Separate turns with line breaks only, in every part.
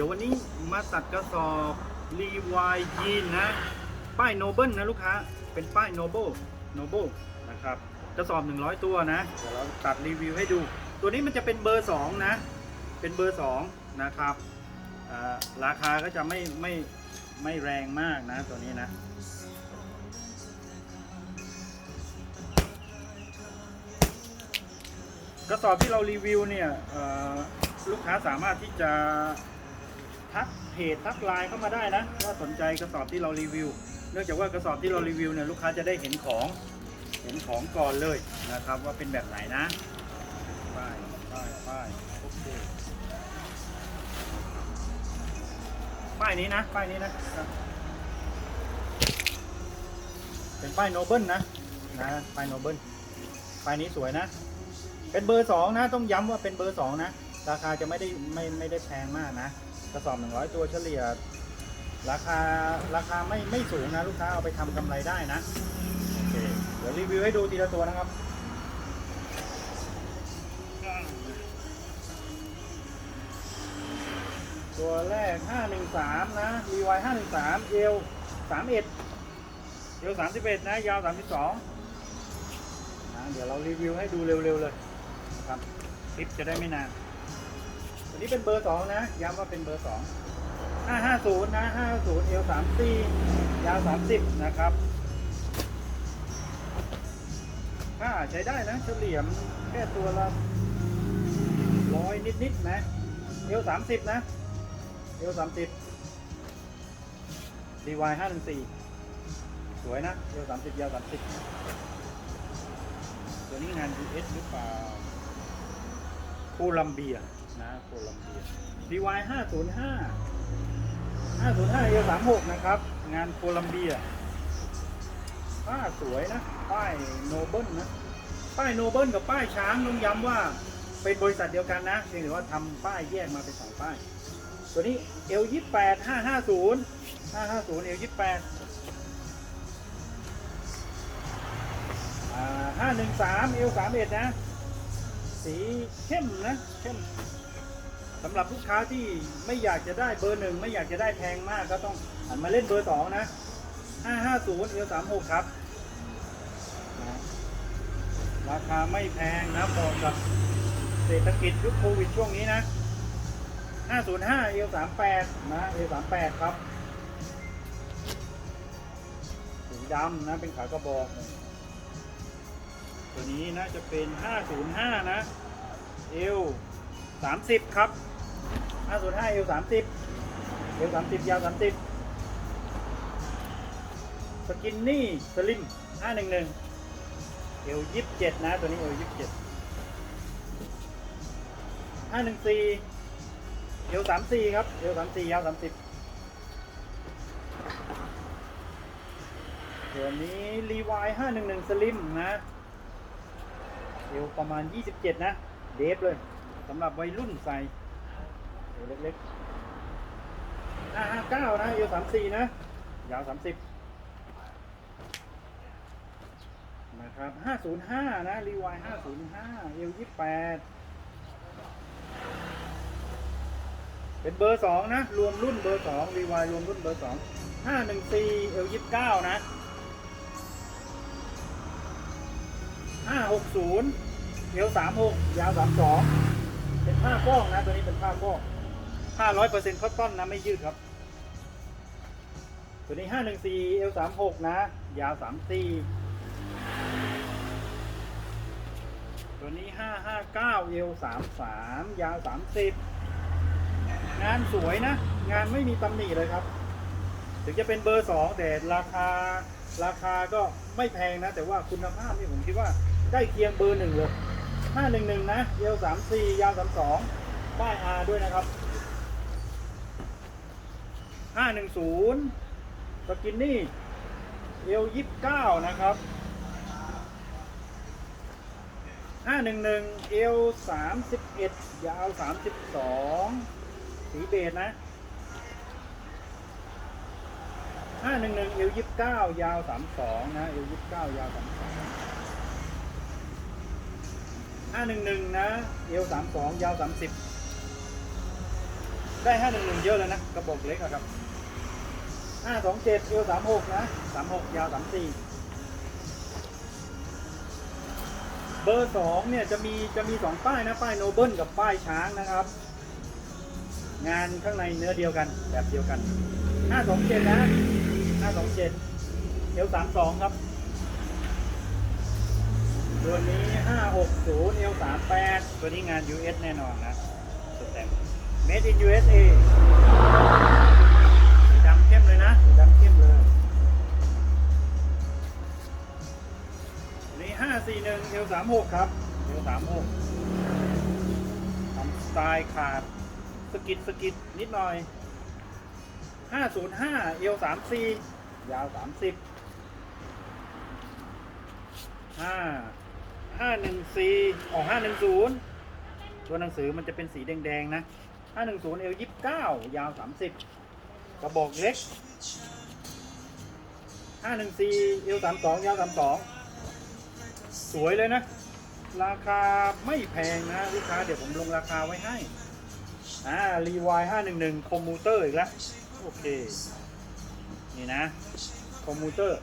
ดี๋ยววันนี้มาตัดกระสอบรีวายยีนนะ ป้ายโนเบิลนะลูกค้า เป็นป้ายโนเบิลโนเบิลนะครับ กระสอบ 100 ตัวนะ เดี๋ยวเราตัดรีวิวให้ดู ตัวนี้มันจะเป็นเบอร์ 2 นะ เป็นเบอร์ 2 นะครับ ราคาก็จะไม่ไม่ไม่แรงมากนะตัวนี้นะกระสอบที่เรารีวิวเนี่ยลูกค้าสามารถที่จะ ทักเพจทักไลน์เข้ามาได้นะ ว่าสนใจกระสอบที่เรารีวิว เนื่องจากว่ากระสอบที่เรารีวิวเนี่ยลูกค้าจะได้เห็นของเห็นของก่อนเลยนะครับ ว่าเป็นแบบไหนนะป้ายป้ายป้ายโอเคป้ายนี้นะป้ายนี้นะเป็นป้ายโนเบิลนะนะป้ายโนเบิลป้ายนี้สวยนะ เป็นเบอร์สองนะ ต้องย้ำว่าเป็นเบอร์สองนะ ราคาจะไม่ได้ไม่ไม่ได้แพงมากนะ กระสอบหนึ่งร้อยตัวเฉลี่ย ราคาราคาไม่ไม่สูงนะลูกค้าเอาไปทำกำไรได้นะ โอเค เดี๋ยวรีวิวให้ดูทีละตัวนะครับ ตัวแรก 513 นะ RY 513 เอว31เอว31 นะ ยาว 32นะเดี๋ยวเรารีวิวให้ดูเร็วๆเลยนะครับคลิปจะได้ไม่นาน นี้เป็นเบอร์สองนะ ย้ำว่าเป็นเบอร์สองห้าห้าศูนย์นะห้าศูนย์เอลสามสี่ยาวสามสิบนะครับค่าใช้ได้นะเฉลี่ยมแค่ตัวละร้อยนิดๆนะเอลสามสิบนะเอลสามสิบดีวายห้าหนึ่งสี่สวยนะเอลสามสิบยาวสามสิบตัวนี้งาน US หรือเปล่าโคลัมเบีย นะโคลัมเบีย DY 505 505 A 36นะครับ งานโคลัมเบียป้าสวยนะ ป้ายโนเบิลนะ ป้ายโนเบิลกับป้ายช้างต้องย้ำว่าเป็นบริษัทเดียวกันนะเพียงแต่ว่าทำป้ายแยกมาเป็นสองป้าย ตัวนี้ L 28 550 550 L 28ห้าหนึ่งสามเอลสามเอ็ดนะ สีเข้มนะ เข้ม สำหรับลูกค้าที่ไม่อยากจะได้เบอร์หนึ่งไม่อยากจะได้แพงมากก็ต้องหันมาเล่นเบอร์สองนะห้าห้าศูนย์เอลสามหกครับนะราคาไม่แพงนะเหมาะกับเศรษฐกิจยุคโควิดช่วงนี้นะห้าศูนย์ห้าเอลสามแปดนะเอลสามแปดครับสีดำนะเป็นขากระบอกตัวนี้น่าจะเป็น505นะเอ สามสิบครับห้าศูนย์ห้าเอวสามสิบเอวสามสิบยาวสามสิบสกินนี่สลิมห้าหนึ่งหนึ่งเอวยี่สิบเจ็ดนะตัวนี้เอวยี่สิบเจ็ดห้าหนึ่งสี่เอวสามสี่ครับเอวสามสี่ยาวสามสิบตัวนี้รีวายห้าหนึ่งหนึ่งสลิมนะเอวประมาณยี่สิบเจ็ดนะ เดฟเลย สำหรับวัยรุ่นใส่เอวเล็กๆ559นะเอว34นะ ยาว30นะครับ505นะ รีวาย505เอว28เป็นเบอร์2นะ รวมรุ่นเบอร์2รีวายรวมรุ่นเบอร์2 514เอว29นะห้าหกศูนย์เอวสามหกยาวสามสอง เป็นผ้าฟ้องนะตัวนี้เป็นผ้าฟ้องห้าร้อยเปอร์เซ็นต์คอตตอนนะไม่ยืดครับ ตัวนี้ห้าหนึ่งสี่เอวสามหกนะ ยาวสามสี่ตัวนี้ห้าห้าเก้าเอวสามสามยาวสามสิบงานสวยนะ งานไม่มีตำหนิเลยครับ ถึงจะเป็นเบอร์สองแต่ราคาราคาก็ไม่แพงนะ แต่ว่าคุณภาพนี่ผมคิดว่าใกล้เคียงเบอร์หนึ่งเลย 511 นะเอว34 ยาว 32 ป้าย R ด้วยนะครับ 510 สกินนี่ เอว29 นะครับ 511 เอว31 ยาว 32 สีเบจนะ511 เอว29 ยาว 32 นะ เอว29 ยาว 32 ห้าหนึ่งหนึ่งนะ เอวสามสองยาวสามสิบได้ห้าหนึ่งหนึ่งเยอะเลยนะกระบอกเล็กอะครับห้าสองเจ็ดเอวสามหกนะสามหกยาวสามสี่เบอร์สองเนี่ยจะมีจะมีสองป้ายนะป้ายโนเบิลกับป้ายช้างนะครับ งานข้างในเนื้อเดียวกันแบบเดียวกันห้าสองเจ็ดนะห้าสองเจ็ดเอวสามสองครับ ตัวนี้ 560 L 38ตัวนี้งาน US แน่นอนนะสแตมป์ Made in USA สีดำเข้มเลยนะสีดำเข้มเลยนี้541 L 36ครับ L 36ทำสไตล์ขาดสกิดสกิดนิดหน่อย 505 L 34ยาว 30ห้าห้าหนึ่งสี่ออกห้าหนึ่งศูนย์ตัวหนังสือมันจะเป็นสีแดงๆนะห้าหนึ่งศูนย์เอลยี่สิบเก้าวสามสิบกระบอกเล็กห้าหนึ่งสี่เอลสามสองยาวสามสวยเลยนะ ราคาไม่แพงนะลูกค้าเดี๋ยวผมลงราคาไว้ให้ อ่ารีวายห้าหนึ่งหนึ่งคอมมูเตอร์อีกแล้ว โอเค นี่นะ คอมมูเตอร์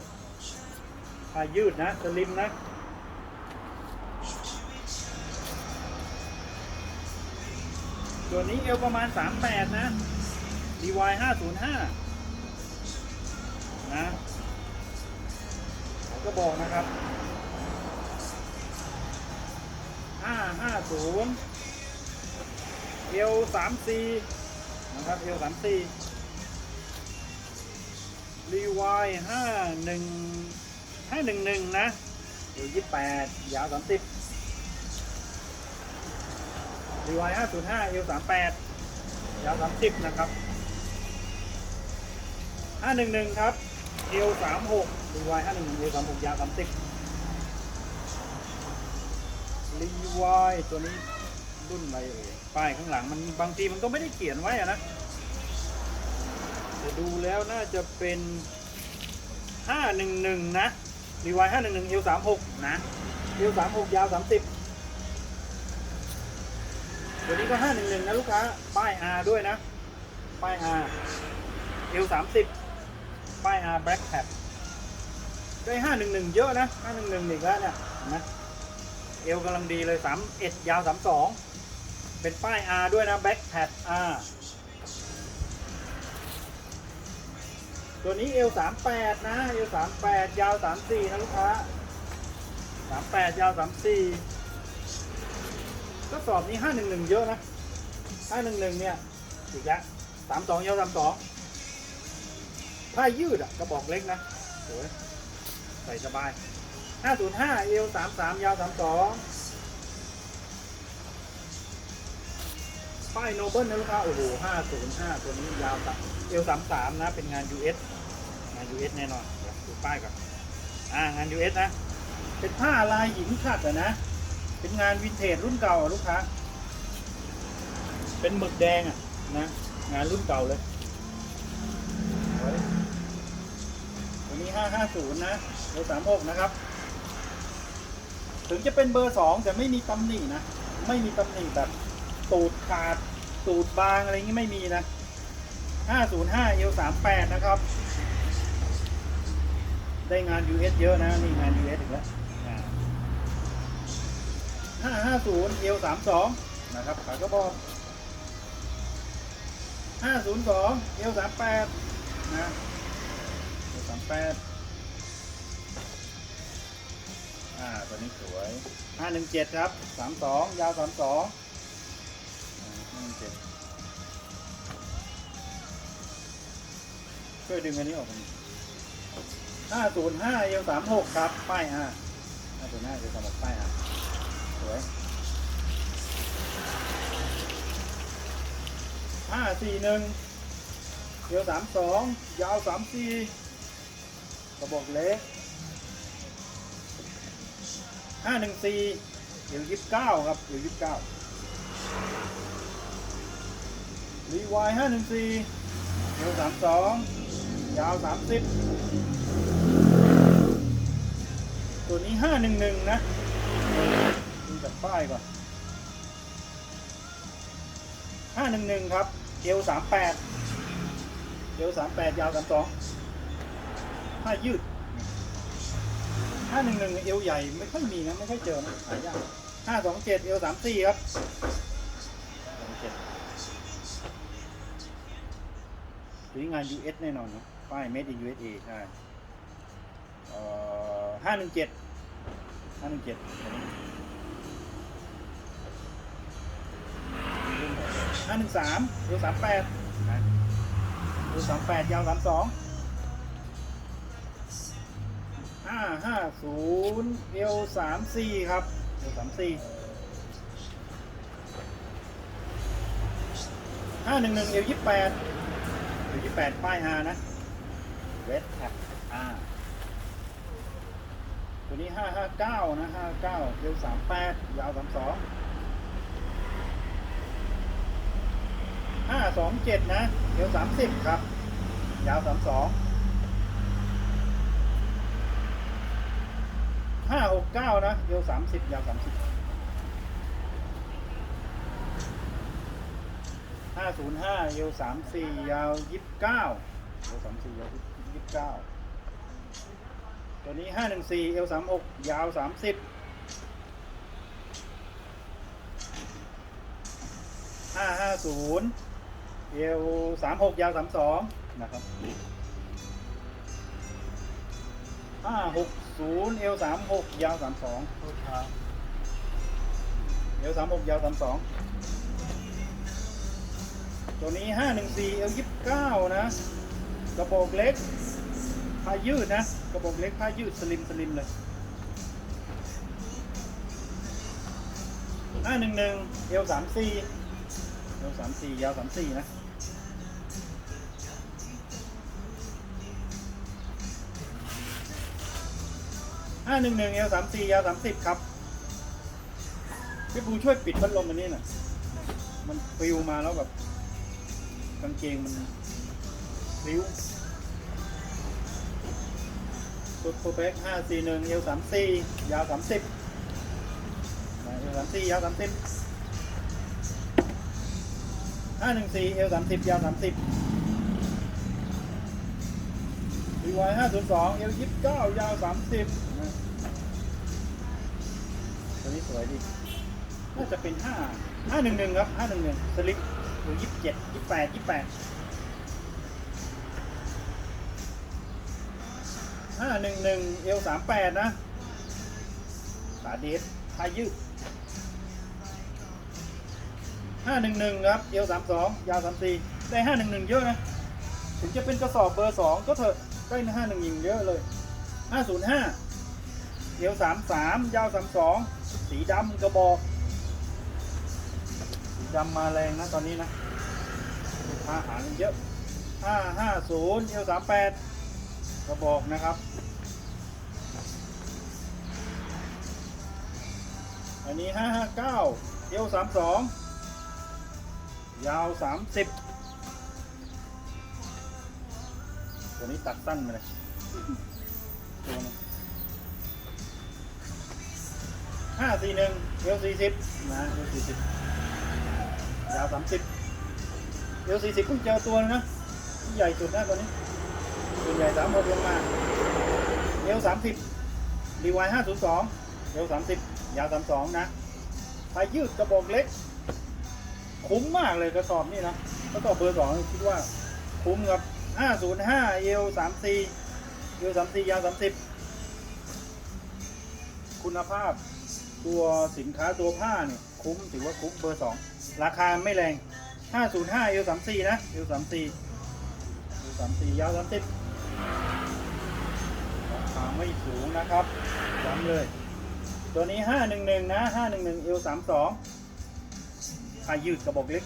ผ้ายืดนะสลิมนะ ส่วนนี้เอวประมาณ 38 นะ DY 505 นะผมก็บอกนะครับ 550เอว34 นะครับเอว34 DY 51 511 นะเอว28 ยาว 30 ดีว DY 505 L 38ยาวสามสิบนะครับห้าหนึ่งหนึ่งครับเอลสามหกรีวายห้าหนึ่งหนึ่งเอลสามหกยาวสามสิบรีวายตัวนี้รุ่นอะไรเอ่ยป้ายข้างหลังมันบางทีมันก็ไม่ได้เขียนไว้อะนะแต่ดูแล้วน่าจะเป็น 511 นะ DY 511 L 36นะ L 36ยาว30 ตัวนี้ก็ 511 นะลูกค้า ป้าย R ด้วยนะ ป้าย R เอล30 ป้าย R Black Cap ได้ 511 เยอะนะ 511 อีกแล้วเนี่ยนไหมเอลกำลังดีเลย 31 ยาว 32 เป็นป้าย R ด้วยนะ Black Cap R ตัวนี้เอลสามแปดนะเอลสามแปดยาวสามสี่นะลูกค้าสามแปดยาวสามสี่ ก็สอบนี้ห้าหนึ่งหนึ่งเยอะนะห้าหนึ่งหนึ่งเนี่ยอีกแล้วสามสองยาวสามสองผ้ายืดอะกระบอกเล็กนะสวยใส่สบายห้าศูนย์ห้าเอลสามสามยาวสามสองป้ายโนเบิลนะลูกค้าโอ้โหห้าศูนย์ห้าตัวนี้ยาวสามเอลสามสามนะ เป็นงาน US งาน US แน่นอนเดี๋ยวดูป้ายก่อนอ่างาน US นะ เป็นผ้าลายหญิงขัดอะนะ เป็นงานวินเทจรุ่นเก่าลูกค้า เป็นหมึกแดงอะนะงานรุ่นเก่าเลยตัวนี้ 550 นะเบอร์36 นะครับ ถึงจะเป็นเบอร์สองแต่ไม่มีตำหนินะ ไม่มีตำหนิแบบตูดขาดตูดบางอะไรอย่างงี้ไม่มีนะ 505เอล38 นะครับ ได้งาน US เยอะนะ นี่งาน US อีกแล้ว 550เอล32นะครับขากระบอก502เอล38นะเอล38อ่าตัวนี้สวย517ครับ32ยาว32อ่า517ช่วยดึงอันนี้ออกมาห้าศูนย์ห้าเอลสามหกครับ ป้ายอ่าห้าศูนย์ห้าเอลสามหกป้ายอ่า วยห้าสี่หนึ่งเอลสามสองยาวสามสี่กระบอกเล็กห้าหนึ่งสี่เอลยี่สิบเก้าครับเอลยี่สิบเก้ารีวายห้าหนึ่งสี่เอลสามสองยาวสามสิบตัวนี้ห้าหนึ่งหนึ่งนะ ดูจากป้ายก่อนห้าหนึ่งหนึ่งครับเอวสามแปดเอวสามแปดยาวสามสองผ้ายืดห้าหนึ่งหนึ่งเอวใหญ่ไม่ค่อยมีนะไม่ค่อยเจอนะหายากห้าสองเจ็ดเอวสามสี่ครับสองเจ็ดตัวนี้งาน US แน่นอนนะป้าย made in USA ใช่เอ่อห้าหนึ่งเจ็ดห้าหนึ่งเจ็ด ห้าหนึ่งสามเอวสามแปดเอวสามแปดยาวสามสองห้าห้าศูนย์เอลสามสี่ครับเอลสามสี่ห้าหนึ่งหนึ่งเอลยี่แปดเอลยี่แปดป้ายอานะเวสแท็กอาตัวนี้ห้าห้าเก้านะห้าเก้าเอลสามแปดยาวสามสองห้า สองเจ็ดนะเอลสามสิบครับ ยาวสามสองห้าหกเก้านะเยวสามสิบยาวสามสิบห้าศูนย์ห้าเยวสามสี่ยาวยี่สิบเก้าเยวสามสี่ยาวยี่สิบเก้าตัวนี้ห้าหนึ่งสี่เอวสามหกยาวสามสิบห้าห้าศูนย์ เอวสามหกยาวสามสองนะครับห้าหกศูนย์เอลสามหกยาวสามสองเอลสามหกยาวสามสองตัวนี้ห้าหนึ่งสี่เอลยี่สิบเก้านะ กระบอกเล็กผ้ายืดนะ กระบอกเล็กผ้ายืดสลิมสลิมเลยห้าหนึ่งหนึ่งเอลสามสี่เอลสามสี่ยาวสามสี่นะ ห้าหนึ่งหนึ่งเอลสามสี่ยาวสามสิบครับพี่ปูช่วยปิดพัดลมอันนี้หน่อยมันปลิวมาแล้วแบบกางเกงมันปลิวซุปเปร์แบ็กห้าสี่หนึ่งเอลสามสี่ยาวสามสิบเอลสามสี่ยาวสามสิบห้าหนึ่งสี่เอลสามสิบยาวสามสิบ วายห้าศูนย์สองเอลยี่สิบเก้ายาวสามสิบตัวนี้สวยดีน่าจะเป็นห้าห้าหนึ่งหนึ่งครับห้าหนึ่งหนึ่งสลิปหรือยี่สิบเจ็ดยี่สิบแปดยี่สิบแปดห้าหนึ่งหนึ่งเอลสามแปดนะขาเดฟพายืดห้าหนึ่งหนึ่งครับเอลสามสองยาวสามสี่ได้ห้าหนึ่งหนึ่งเยอะนะ ถึงจะเป็นกระสอบเบอร์สองก็เถอะ ได้ห้าหนึ่งหนึ่งเยอะเลยห้าศูนย์ห้าเอวสามสามยาวสามสองสีดำกระบอกสีดำมาแรงนะตอนนี้นะห้าหางเยอะห้าห้าศูนย์เอวสามแปดกระบอกนะครับอันนี้ห้าห้าเก้าเอวสามสองยาวสามสิบ ตัวนี้ตัดสั้นมาเลยตัวนึงห้าสี่หนึ่งเอลสี่สิบนะเอลสี่สิบยาวสามสิบเอลสี่สิบเพิ่งเจอตัวนึงนะที่ใหญ่สุดนะตัวนี้ส่วนใหญ่สามหกลงมาเอลสามสิบรีวายห้าศูนย์สองเอลสามสิบยาวสามสองนะพายยืดกระบอกเล็ก คุ้มมากเลยกระสอบนี่นะกระสอบเบอร์สองคิดว่าคุ้มครับ ห้าศูนย์ห้าเอลสามสี่เอลสามสี่ยาวสามสิบคุณภาพตัวสินค้าตัวผ้าเนี่ยคุ้มถือว่าคุ้มเบอร์สองราคาไม่แรง505เอล34นะเอล34เอล34ยาว30ราคาไม่สูงนะครับย้ำเลย ตัวนี้511นะ511เอล32ผ้ายืดกระบอกเล็ก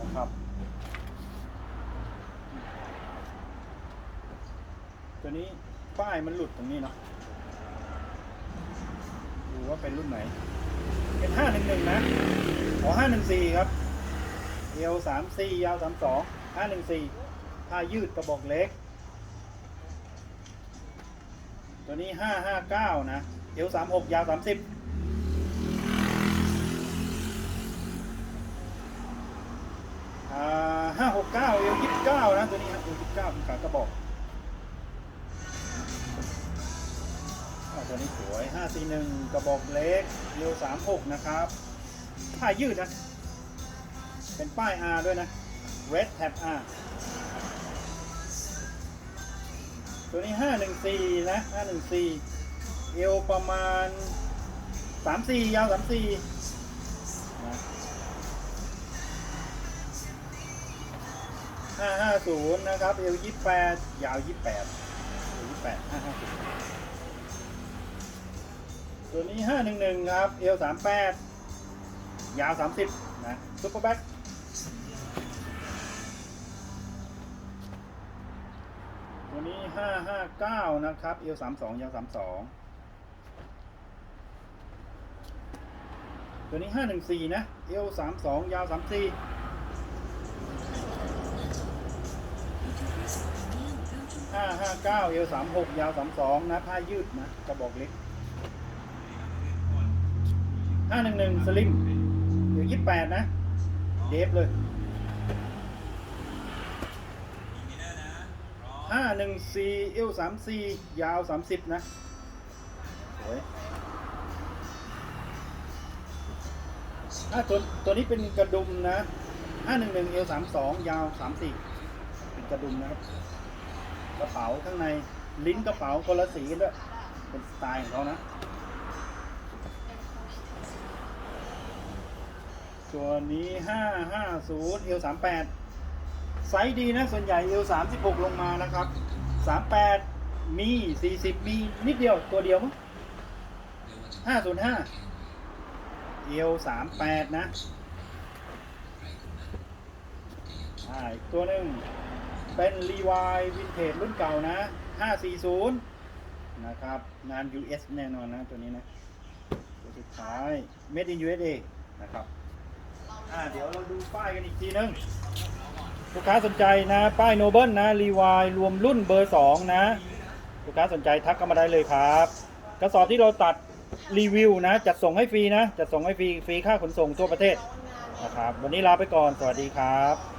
นะครับ ตัวนี้ป้ายมันหลุดตรงนี้เนาะดูว่าเป็นรุ่นไหน เป็นห้าหนึ่งหนึ่งนะขอห้าหนึ่งสี่ครับเอวสามสี่ยาวสามสองห้าหนึ่งสี่ผ้ายืดกระบอกเล็ก ตัวนี้ห้าห้าเก้านะเอวสามหกยาวสามสิบห้าหกเก้าเอลยี่สิบเก้านะ ตัวนี้นะเอลยี่สิบเก้าเป็นขากระบอก ตัวนี้สวยห้าสี่หนึ่งกระบอกเล็กเอลสามหกนะครับผ้ายืดนะ เป็นป้าย R ด้วยนะ Red Tab R ตัวนี้514นะ514เอวประมาณ34ยาว34นะ550นะครับเอว28ยาว28เอว28 550 ตัวนี้ 511 ครับ เอว38 ยาว 30 นะซุปเปอร์แบ็คตัวนี้ 559 นะครับ เอว32 ยาว 32 ตัวนี้ 514 นะ เอว32 ยาว 34 559เอว36 ยาว 32 นะ ผ้ายืดนะ กระบอกเล็ก 511สลิมเดี๋ยวยี่สิบแปดนะ เดฟเลยห้าหนึ่งสี่เอลสามสี่ยาวสามสิบนะสวยถ้าตัวตัวนี้เป็นกระดุมนะห้าหนึ่งหนึ่งเอลสามสองยาวสามสี่เป็นกระดุมนะครับ กระเป๋าข้างในลิ้นกระเป๋าคนละสีด้วยเป็นสไตล์ของเขานะ ตัวนี้550เอล38ไซส์ดีนะ ส่วนใหญ่เอล36ลงมานะครับ38มี40มีนิดเดียวตัวเดียวมั้ง505เอล38นะอ่าอีกตัวหนึ่งเป็นรีวายวินเทจรุ่นเก่านะ 540 นะครับ งาน US แน่นอนนะ ตัวนี้นะ ตัวสุดท้าย Made in USA นะครับ อ่าเดี๋ยวเราดูป้ายกันอีกทีนึงลูกค้าสนใจนะ ป้ายโนเบิลนะรีวายรวมรุ่นเบอร์2นะลูกค้าสนใจทักเข้ามาได้เลยครับกระสอบที่เราตัดรีวิวนะ จัดส่งให้ฟรีนะ จัดส่งให้ฟรีฟรีค่าขนส่งทั่วประเทศนะครับ วันนี้ลาไปก่อน สวัสดีครับ